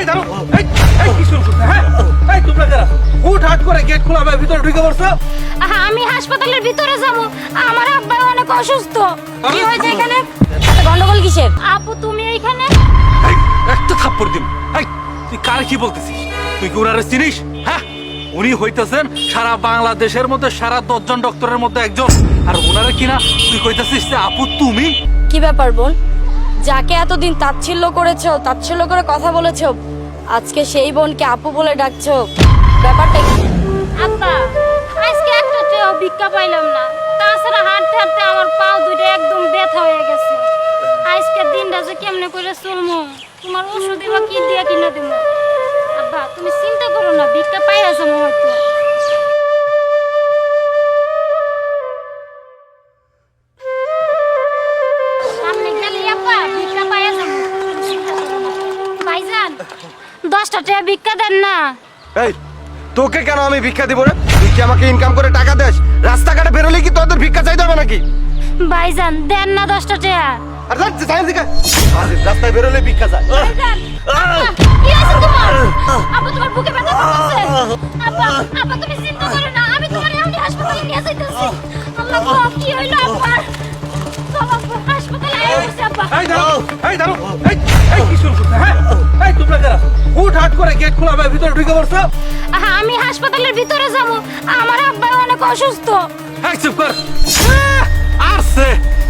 এই দাঁড়ো এই এই কি শুরু করছে? হ্যাঁ? এই তোমরা যারা হুট হাট করে গেট খোলা ভাই ভিতরে ঢুকে পড়ছো আমি হাসপাতালের ভিতরে যাব। আমার আব্বা অনেক অসুস্থ। কি হয়েছে এখানে? গন্ডগোল কিসের? আপু তুমি এইখানে? একটা থাপ্পড় দিন এই তুই কার কি বলতেছিস? তুই কি ওনারে চিনিস? হ্যাঁ? উনি হইতেছেন সারা বাংলাদেশের মধ্যে সারা দশজন ডক্টরের মধ্যে একজন। আর ওনারে কিনা তুই কইতেছিস যে আপু তুমি? কি ব্যাপার বোন যাকে এতদিন তাচ্ছিল্য করেছ, তাচ্ছিল্য করে কথা বলেছ, আজকে সেই বোনকে আপু বলে ডাকছো। ব্যাপারটা কি? আব্বা, আজকে একটা চেয়েও ভিক্ষা পাইলাম না। তাছাড়া হাঁটতে হাঁটতে আমার পাও দুটো একদম ব্যথা হয়ে গেছে। আজকের দিনটা যে কেমনে করে চলমু, তোমার ওষুধ বা কি দিয়ে কিনে দেবো আব্বা, তুমি চিন্তা করো না, ভিক্ষা পাই আছে হয়তো দশটা টাকা ভিক্ষা দেন না এই তোকে কেন আমি ভিক্ষা দিব রে তুই কি আমাকে ইনকাম করে টাকা দেস রাস্তাঘাটে বেরোলে কি তোদের ভিক্ষা চাইতে হবে নাকি ভাইজান দেন না দশটা টাকা আর যান, যাই দিকে। আরে, রাস্তায় বেরোলে ভিক্ষা চাই ভাইজান, কি হয়েছে তোমার? আব্বা, তোমার বুকে ব্যথা করতেছে? আব্বা, আব্বা, তুমি চিন্তা করো না, আমি তোমার এখনই হাসপাতালে নিয়ে যাইতেছি। আল্লাহ গো, কি হইল আব্বার? চলো, আব্বা, হাসপাতালে আয়া পড়ছি, আব্বা। এই দাঁড়ো এই দাঁড়ো এই যারা হুট করে গেট খোলা ভাই ভিতরে ঢুকে পড়ছো? আমি হাসপাতালের ভিতরে যাব। আমার আব্বা অনেক অসুস্থ। চুপ কর। আসছে।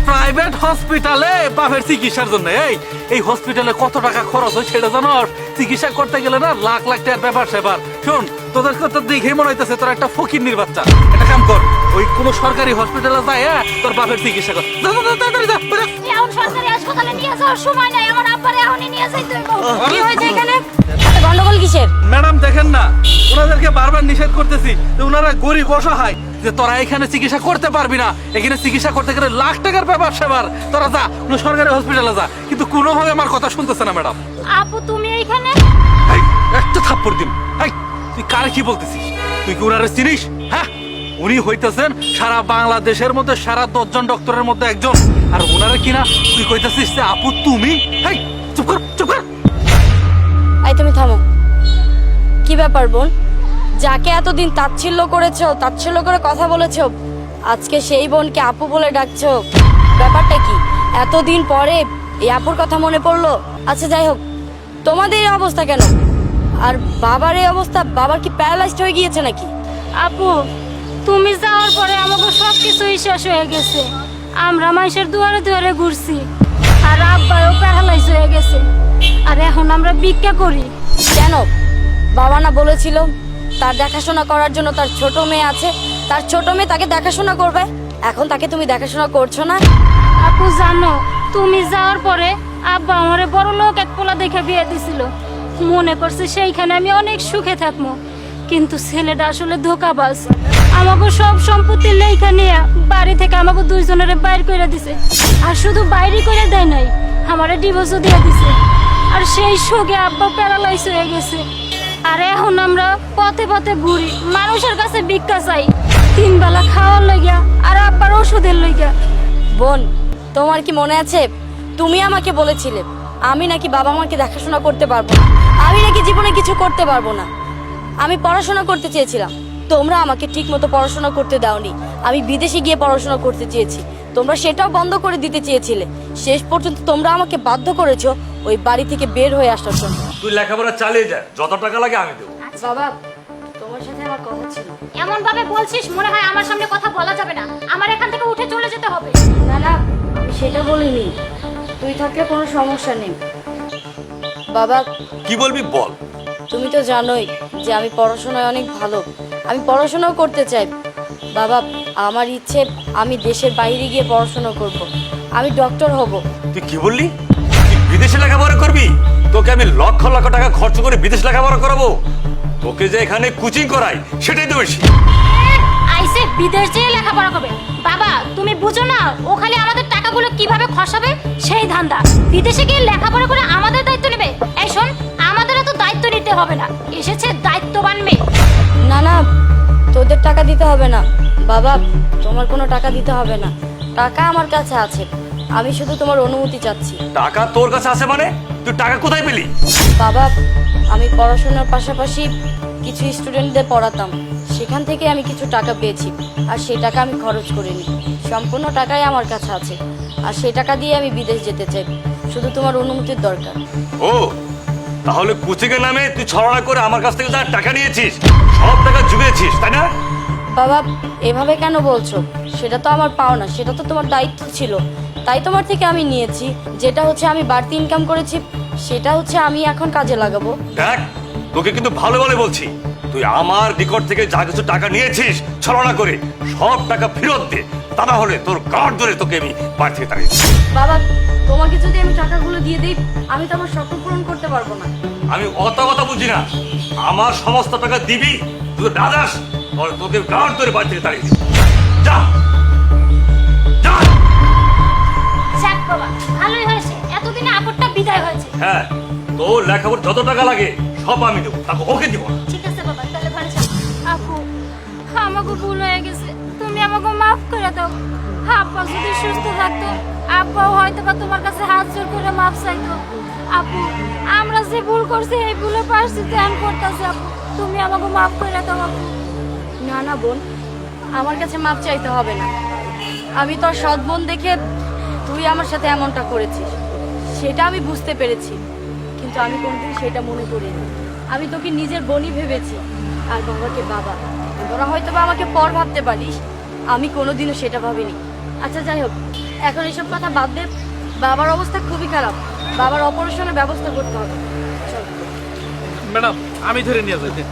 প্রাইভেট হসপিটালে বাপের চিকিৎসার জন্য। এই এই হসপিটালে কত টাকা খরচ হয় সেটা জানোস চিকিৎসা করতে গেলে না লাখ লাখ টাকার ব্যাপার সেবার শোন তোদের তো দেখেই মনে হইতেছে তোর একটা ফকির বাচ্চা। একটা কাম কর ওই কোনো সরকারি হসপিটালে যায় হ্যাঁ, তোর বাপের চিকিৎসা কর। যা, যা, যা, যা, এখন সরকারি হাসপাতালে নিয়ে যাওয়ার সময় নাই আমার আব্বারে এখনই নিয়ে যাইতে হইব। কি হয়েছে এখানে? গন্ডগোল কিসের? ম্যাডাম দেখেন না ওনাদেরকে বারবার নিষেধ করতেছি যে ওনারা গরিব অসহায় যে তোরা এখানে চিকিৎসা করতে পারবি না। এখানে চিকিৎসা করতে গেলে লাখ টাকার ব্যাপার সেবার। তোরা যা কোনো সরকারি হসপিটালে যা। কিন্তু কোনোভাবে আমার কথা শুনতেছে না ম্যাডাম। আপু তুমি এইখানে? একটা থাপ্পড় দিন এই তুই কার কি বলতেছিস? তুই কি ওনারে চিনিস? হ্যাঁ? উনি হইতেছেন সারা বাংলাদেশের মধ্যে সারা দশজন ডক্টরের মধ্যে একজন। আর ওনারে কিনা তুই কইতেছিস যে আপু তুমি? এই চুপ কর চুপ কর। এই, তুমি থামো। কি ব্যাপার, বোন? যাকে এতদিন তাচ্ছিল্য করেছ, তাচ্ছিল্য করে কথা বলেছ, আজকে সেই বোনকে আপু বলে ডাকছো। ব্যাপারটা কি? এতদিন পরে এই আপুর কথা মনে পড়ল? আচ্ছা যাই হোক, তোমাদের এই অবস্থা কেন? আর বাবার এই অবস্থা, বাবার কি প্যারালাইজড হয়ে গিয়েছে নাকি? আপু, তুমি যাওয়ার পরে আমাকে সব কিছুই শেষ হয়ে গেছে। আমরা মানুষের দুয়ারে দুয়ারে ঘুরছি। আর আব্বাও প্যারালাইজ হয়ে গেছে আর এখন আমরা ভিক্ষা করি। কেন? বাবা না বলেছিল তার দেখাশোনা করার জন্য তার ছোট মেয়ে আছে। তার ছোট মেয়ে তাকে দেখাশোনা করবে। এখন তাকে তুমি দেখাশোনা করছ না? আপু জানো তুমি যাওয়ার পরে আব্বা আমারে বড় লোক এক পোলা দেখে বিয়ে দিছিল। মনে করছে সেইখানে আমি অনেক সুখে থাকব। কিন্তু ছেলেটা আসলে ধোকাবাজ। আমাকে সব সম্পত্তি লেখা নিয়ে বাড়ি থেকে আমাকে দুইজনের বাইর করে দিছে। আর শুধু বাইরে করে দেয় নাই আমারে ডিভোর্সও দিয়ে দিছে। আর সেই শোকে আব্বা প্যারালাইজ হয়ে গেছে। আর এখন আমরা পথে পথে ঘুরি, মানুষের কাছে ভিক্ষা চাই, তিন বেলা খাওয়ার লইগা আর আব্বার ওষুধের লইগা। বোন, তোমার কি মনে আছে? তুমি আমাকে বলেছিলে, আমি নাকি বাবা মাকে দেখাশোনা করতে পারব না। আমি নাকি জীবনে কিছু করতে পারব না। আমি পড়াশোনা করতে চেয়েছিলাম, তোমরা আমাকে ঠিক মতো পড়াশোনা করতে দাওনি। আমি বিদেশে গিয়ে পড়াশোনা করতে চেয়েছি। তোমরা সেটাও বন্ধ করে দিতে চেয়েছিলে। শেষ পর্যন্ত তোমরা আমাকে বাধ্য করেছ ওই বাড়ি থেকে বের হয়ে আসার জন্য। তুই লেখাপড়া চালিয়ে যা যত টাকা লাগে আমি দেবো। বাবা তোমার সাথে আমার কথা ছিল। এমন ভাবে বলছিস মনে হয় আমার সামনে কথা বলা যাবে না। আমার এখান থেকে উঠে চলে যেতে হবে। না না আমি সেটা বলিনি। তুই থাকলে কোনো সমস্যা নেই। বাবা কি বলবি বল। তুমি তো জানোই যে আমি পড়াশোনায় অনেক ভালো। আমি পড়াশোনাও করতে চাই। বাবা আমার ইচ্ছে আমি দেশের বাইরে গিয়ে পড়াশোনা করব। আমি ডক্টর হব। তুই কি বললি? তুই বিদেশে লেখাপড়া করবি? তোকে আমি লক্ষ লক্ষ টাকা খরচ করে বিদেশ লেখাপড়া করাবো। তোকে যে এখানে কোচিং করাই সেটাই তো বেশি। আইসে বিদেশ যেয়ে লেখাপড়া করবে। বাবা তুমি বুঝো না ও খালি আমাদের টাকাগুলো কীভাবে খসাবে? সেই ধান্দা। বিদেশে গিয়ে লেখাপড়া করে আমাদের দায়িত্ব নেবে। এই শোন আমাদের তো দায়িত্ব নিতে হবে না। এসেছে দায়িত্ববান মেয়ে। না না তোদের টাকা দিতে হবে না। বাবা তোমার কোনো টাকা দিতে হবে না। টাকা আমার কাছে আছে। আমি শুধু তোমার অনুমতি চাচ্ছি। টাকা তোর কাছে আছে মানে? তুই টাকা কোথায় পেলি? বাবা আমি পড়াশোনার পাশাপাশি কিছু স্টুডেন্টদের পড়াতাম। সেখান থেকে আমি কিছু টাকা পেয়েছি। আর সেই টাকা আমি খরচ করিনি। সম্পূর্ণ টাকাই আমার কাছে আছে। আর সেই টাকা দিয়ে আমি বিদেশ যেতে চাই। শুধু তোমার অনুমতির দরকার। ও তাহলে কোচিং এর নামে তুই ছড়া করে আমার কাছ থেকে যা টাকা নিয়েছিস সব টাকা জুগিয়েছিস তাই না? বাবা এভাবে কেন বলছো? সেটা তো আমার পাওনা সেটা তো তোমার দায়িত্ব ছিল। তাই তোমার থেকে আমি নিয়েছি। যেটা হচ্ছে আমি বাড়তি ইনকাম করেছি সেটা হচ্ছে আমি এখন কাজে লাগাবো। দেখ তোকে কিন্তু ভালো বলে বলছি। তুই আমার নিকট থেকে যা কিছু টাকা নিয়েছিস ছলনা করে সব টাকা ফেরত দে। তা না হলে তোর গাঢ় ধরে তোকে আমি বাড়ি থেকে বাবা তোমাকে যদি আমি টাকাগুলো দিয়ে দিই আমি তো আমার স্বপ্ন পূরণ করতে পারব না। আমি অত কথা বুঝি না। আমার সমস্ত টাকা দিবি তুই দাদাস তাহলে তোকে গাঢ় ধরে বাড়ি থেকে যা! যা! যাক বাবা ভালোই হয়েছে। এতদিনে আপদটা বিদায় হয়েছে। হ্যাঁ তোর লেখাপড় যত টাকা লাগে সব আমি দেবো। তাকে ওকে দিব না। আমাকে ভুল হয়ে গেছে। তুমি আমাকে মাফ করে দাও। আব্বা যদি সুস্থ থাকতো, আব্বাও হয়তো বা তোমার কাছে হাত জোর করে মাফ চাইতো। আপু, আমরা যে ভুল করছি, এই ভুলে পারছি ধ্যান করতেছি, আপু। তুমি আমাকে মাফ করে দাও, আপু। না না, বোন, আমার কাছে মাপ চাইতে হবে না। আমি তোর সৎ বোন দেখে তুই আমার সাথে এমনটা করেছিস। সেটা আমি বুঝতে পেরেছি, কিন্তু আমি কোনদিন সেটা মনে করিনি। আমি তোকে নিজের বোনই ভেবেছি, আর বাবাকে বাবা। তোরা হয়তো বা আমাকে পর ভাবতে পারিস। আমি কোনোদিনও সেটা ভাবিনি। আচ্ছা যাই হোক, এখন এসব কথা বাদ দে। বাবার অবস্থা খুবই খারাপ। বাবার অপারেশনের ব্যবস্থা করতে হবে। ম্যাডাম, আমি ধরে নিয়ে যাই।